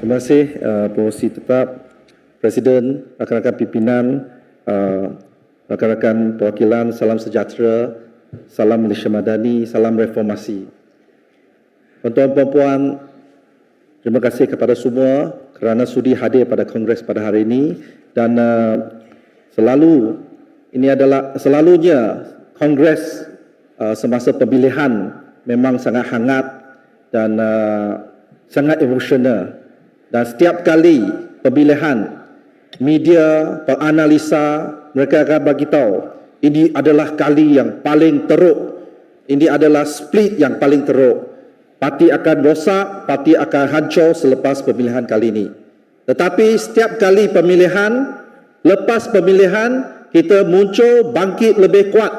Terima kasih uh, Pengurusi Tetap, Presiden, rakan-rakan pimpinan, uh, rakan-rakan perwakilan, salam sejahtera, salam Malaysia Madani, salam reformasi. Tuan-tuan puan terima kasih kepada semua kerana sudi hadir pada kongres pada hari ini dan uh, selalu ini adalah selalunya kongres uh, semasa pemilihan memang sangat hangat dan uh, sangat emosional dan setiap kali pemilihan media penganalisa mereka akan bagi tahu ini adalah kali yang paling teruk. Ini adalah split yang paling teruk. Parti akan rosak parti akan hancur selepas pemilihan kali ini. Tetapi setiap kali pemilihan lepas pemilihan kita muncul bangkit lebih kuat.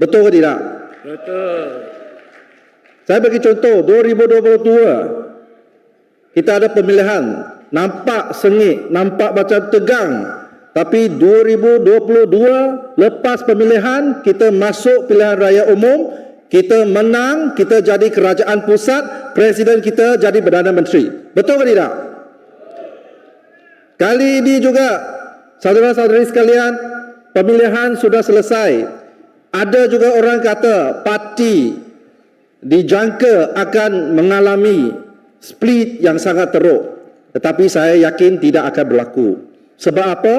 Betul ke tidak? Betul. saya bagi contoh 2022 kita ada pemilihan. Nampak sengit nampak macam tegang. Tapi 2022 lepas pemilihan kita masuk pilihan raya umum. Kita menang kita jadi kerajaan pusat. Presiden kita jadi Perdana Menteri. Betul ke tidak? Kali ini juga saudara-saudari sekalian pemilihan sudah selesai. Ada juga orang kata parti dijangka akan mengalami split yang sangat teruk. Tetapi saya yakin tidak akan berlaku. Sebab apa?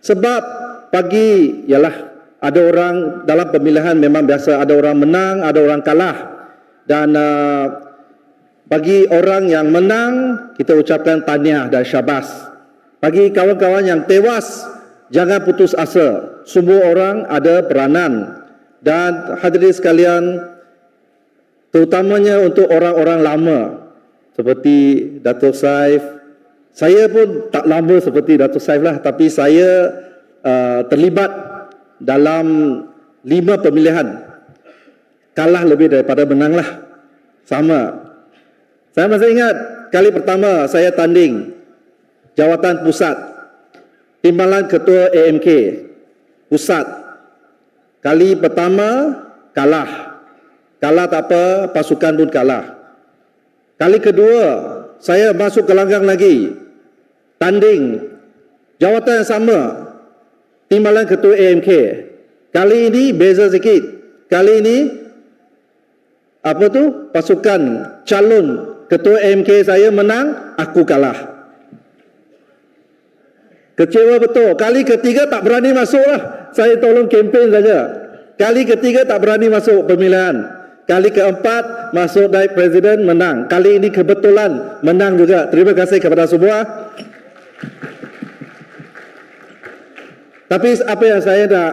Sebab pagi ialah ada orang dalam pemilihan memang biasa ada orang menang ada orang kalah. Dan uh, bagi orang yang menang kita ucapkan tahniah dan syabas. Bagi kawan-kawan yang tewas jangan putus asa. Semua orang ada peranan. Dan hadirin sekalian terutamanya untuk orang-orang lama seperti Datuk Saif. Saya pun tak lama seperti Datuk Saif lah, tapi saya uh, terlibat dalam lima pemilihan. Kalah lebih daripada menang lah. Sama. Saya masih ingat kali pertama saya tanding jawatan pusat. Timbalan Ketua AMK pusat. Kali pertama kalah. Kalah tak apa, pasukan pun kalah. Kali kedua, saya masuk ke langgang lagi. Tanding. Jawatan yang sama. Timbalan Ketua AMK. Kali ini beza sikit. Kali ini, apa tu? Pasukan calon Ketua AMK saya menang, aku kalah. Kecewa betul. Kali ketiga tak berani masuk lah. Saya tolong kempen saja. Kali ketiga tak berani masuk pemilihan. Kali keempat masuk naik presiden menang. Kali ini kebetulan menang juga. Terima kasih kepada semua. Tapi apa yang saya nak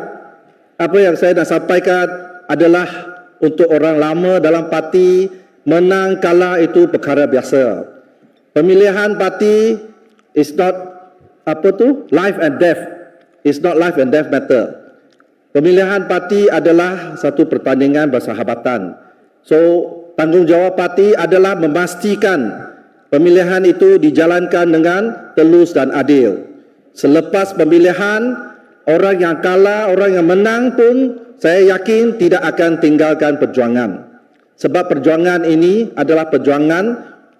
apa yang saya nak sampaikan adalah untuk orang lama dalam parti menang kalah itu perkara biasa. Pemilihan parti is not apa tu life and death. It's not life and death matter. Pemilihan parti adalah satu pertandingan bersahabatan. So, tanggungjawab parti adalah memastikan pemilihan itu dijalankan dengan telus dan adil. Selepas pemilihan, orang yang kalah, orang yang menang pun saya yakin tidak akan tinggalkan perjuangan. Sebab perjuangan ini adalah perjuangan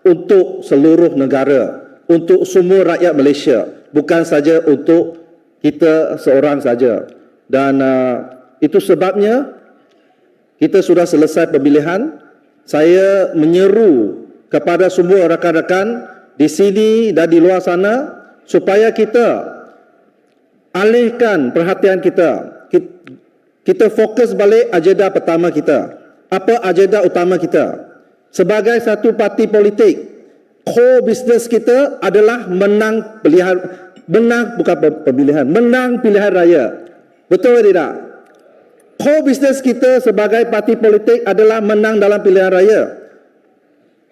untuk seluruh negara, untuk semua rakyat Malaysia, bukan saja untuk kita seorang saja. Dan uh, itu sebabnya kita sudah selesai pemilihan. Saya menyeru kepada semua rakan-rakan di sini dan di luar sana supaya kita alihkan perhatian kita. Kita fokus balik agenda pertama kita. Apa agenda utama kita? Sebagai satu parti politik, core business kita adalah menang pilihan menang bukan pemilihan, menang pilihan raya. Betul tidak? Core business kita sebagai parti politik adalah menang dalam pilihan raya.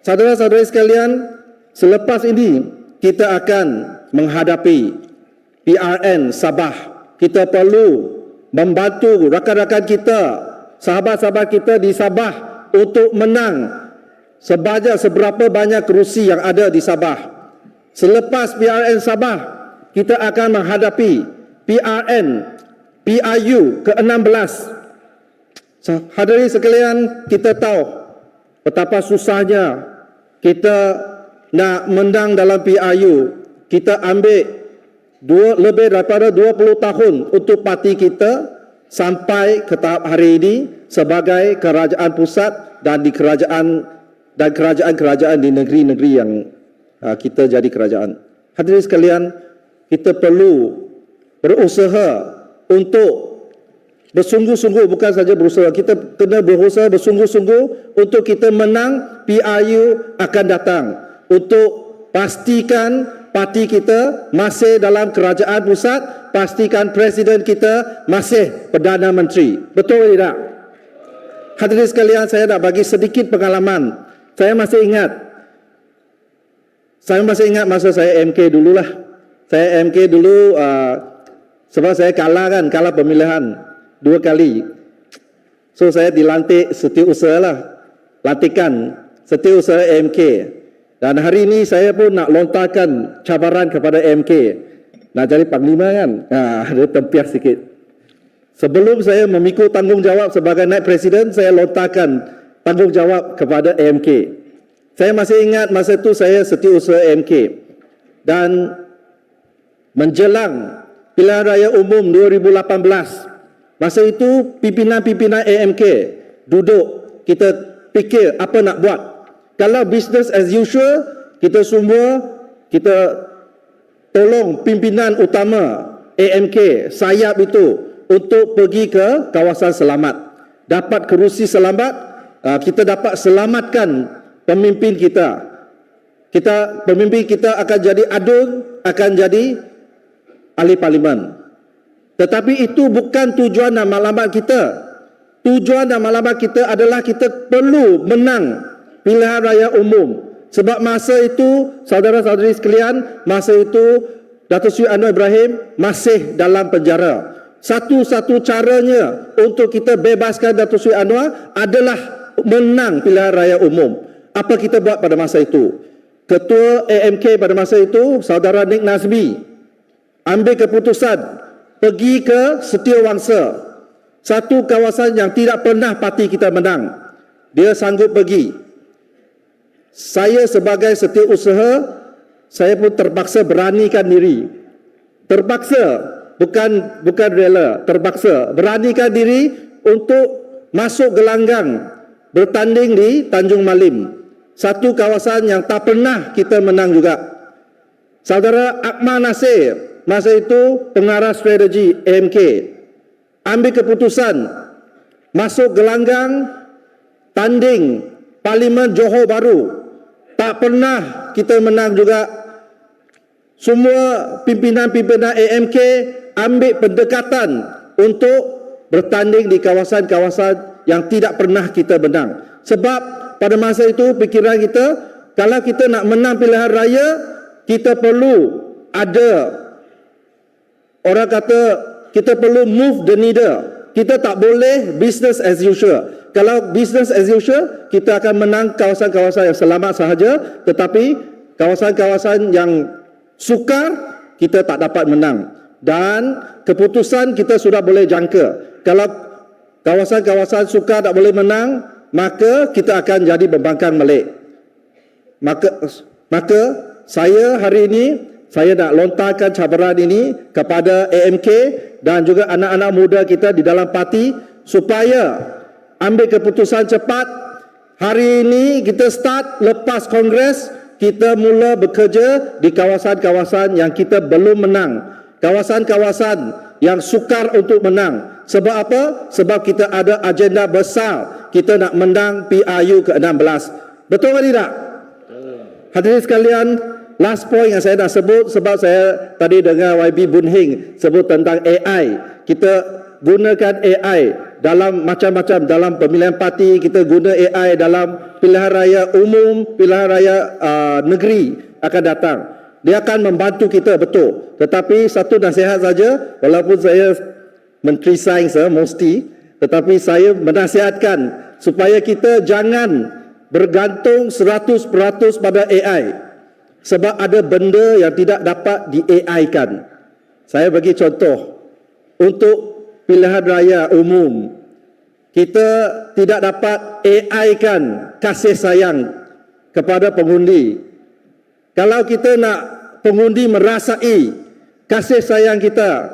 Saudara-saudari sekalian, selepas ini kita akan menghadapi PRN Sabah. Kita perlu membantu rakan-rakan kita, sahabat-sahabat kita di Sabah untuk menang sebanyak seberapa banyak kerusi yang ada di Sabah. Selepas PRN Sabah, kita akan menghadapi PRN PIU ke-16 Hadirin sekalian, kita tahu betapa susahnya kita nak menang dalam PRU, kita ambil dua, lebih daripada 20 tahun untuk parti kita sampai ke tahap hari ini sebagai kerajaan pusat dan di kerajaan dan kerajaan-kerajaan di negeri-negeri yang uh, kita jadi kerajaan. Hadirin sekalian, kita perlu berusaha untuk bersungguh-sungguh bukan saja berusaha. Kita kena berusaha bersungguh-sungguh untuk kita menang PRU akan datang. Untuk pastikan parti kita masih dalam kerajaan pusat pastikan presiden kita masih perdana menteri. Betul tidak? Hadirin sekalian saya nak bagi sedikit pengalaman. Saya masih ingat. Saya masih ingat masa saya MK dululah. Saya MK dulu uh, sebab saya kalah kan kalah pemilihan dua kali. So saya dilantik setiausaha lah. Lantikan setiausaha MK. Dan hari ini saya pun nak lontarkan cabaran kepada MK. Nak jadi panglima kan? Ha, ada tempias sikit. Sebelum saya memikul tanggungjawab sebagai naik presiden, saya lontarkan tanggungjawab kepada MK. Saya masih ingat masa itu saya setiausaha MK. Dan menjelang pilihan raya umum 2018, Masa itu pimpinan-pimpinan AMK duduk kita fikir apa nak buat. Kalau business as usual, kita semua kita tolong pimpinan utama AMK sayap itu untuk pergi ke kawasan selamat. Dapat kerusi selamat, ah, kita dapat selamatkan pemimpin kita. Kita pemimpin kita akan jadi adun, akan jadi ahli parlimen. Tetapi itu bukan tujuan dan malamat kita. Tujuan dan malamat kita adalah kita perlu menang pilihan raya umum. Sebab masa itu, saudara-saudari sekalian, masa itu Datuk Sri Anwar Ibrahim masih dalam penjara. Satu-satu caranya untuk kita bebaskan Datuk Sri Anwar adalah menang pilihan raya umum. Apa kita buat pada masa itu? Ketua AMK pada masa itu, saudara Nick Nazmi, ambil keputusan pergi ke Setiawangsa. Satu kawasan yang tidak pernah parti kita menang. Dia sanggup pergi. Saya sebagai setiausaha, saya pun terpaksa beranikan diri. Terpaksa, bukan bukan rela, terpaksa beranikan diri untuk masuk gelanggang bertanding di Tanjung Malim. Satu kawasan yang tak pernah kita menang juga. Saudara Akmal Nasir masa itu pengarah strategi AMK ambil keputusan masuk gelanggang tanding Parlimen Johor Baru tak pernah kita menang juga. Semua pimpinan-pimpinan AMK ambil pendekatan untuk bertanding di kawasan-kawasan yang tidak pernah kita menang. Sebab pada masa itu fikiran kita kalau kita nak menang pilihan raya kita perlu ada orang kata kita perlu move the needle. Kita tak boleh business as usual. Kalau business as usual, kita akan menang kawasan-kawasan yang selamat sahaja, tetapi kawasan-kawasan yang sukar, kita tak dapat menang. Dan keputusan kita sudah boleh jangka. Kalau kawasan-kawasan sukar tak boleh menang, maka kita akan jadi pembangkang melik. Maka, maka saya hari ini saya nak lontarkan cabaran ini kepada AMK dan juga anak-anak muda kita di dalam parti supaya ambil keputusan cepat. Hari ini kita start lepas kongres, kita mula bekerja di kawasan-kawasan yang kita belum menang. Kawasan-kawasan yang sukar untuk menang. Sebab apa? Sebab kita ada agenda besar. Kita nak menang PRU ke-16. Betul ke tidak? Hadirin sekalian, last point yang saya nak sebut sebab saya tadi dengar YB Bunhing sebut tentang AI. Kita gunakan AI dalam macam-macam dalam pemilihan parti, kita guna AI dalam pilihan raya umum, pilihan raya uh, negeri akan datang. Dia akan membantu kita betul. Tetapi satu nasihat saja, walaupun saya menteri sains eh, mesti, tetapi saya menasihatkan supaya kita jangan bergantung 100% pada AI sebab ada benda yang tidak dapat di AI kan. Saya bagi contoh untuk pilihan raya umum kita tidak dapat AI kan kasih sayang kepada pengundi. Kalau kita nak pengundi merasai kasih sayang kita,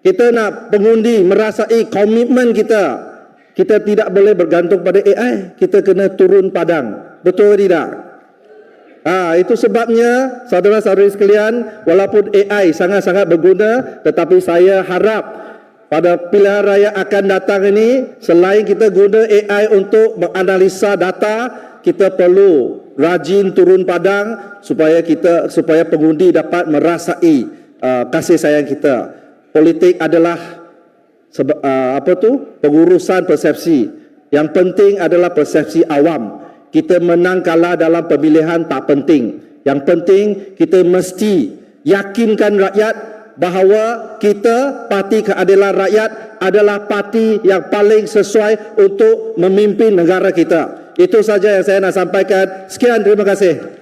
kita nak pengundi merasai komitmen kita, kita tidak boleh bergantung pada AI. Kita kena turun padang. Betul tidak? Ah, itu sebabnya saudara-saudari sekalian, walaupun AI sangat-sangat berguna, tetapi saya harap pada pilihan raya akan datang ini, selain kita guna AI untuk menganalisa data, kita perlu rajin turun padang supaya kita supaya pengundi dapat merasai uh, kasih sayang kita. Politik adalah uh, apa tu? pengurusan persepsi. Yang penting adalah persepsi awam kita menang kalah dalam pemilihan tak penting. Yang penting kita mesti yakinkan rakyat bahawa kita Parti Keadilan Rakyat adalah parti yang paling sesuai untuk memimpin negara kita. Itu saja yang saya nak sampaikan. Sekian, terima kasih.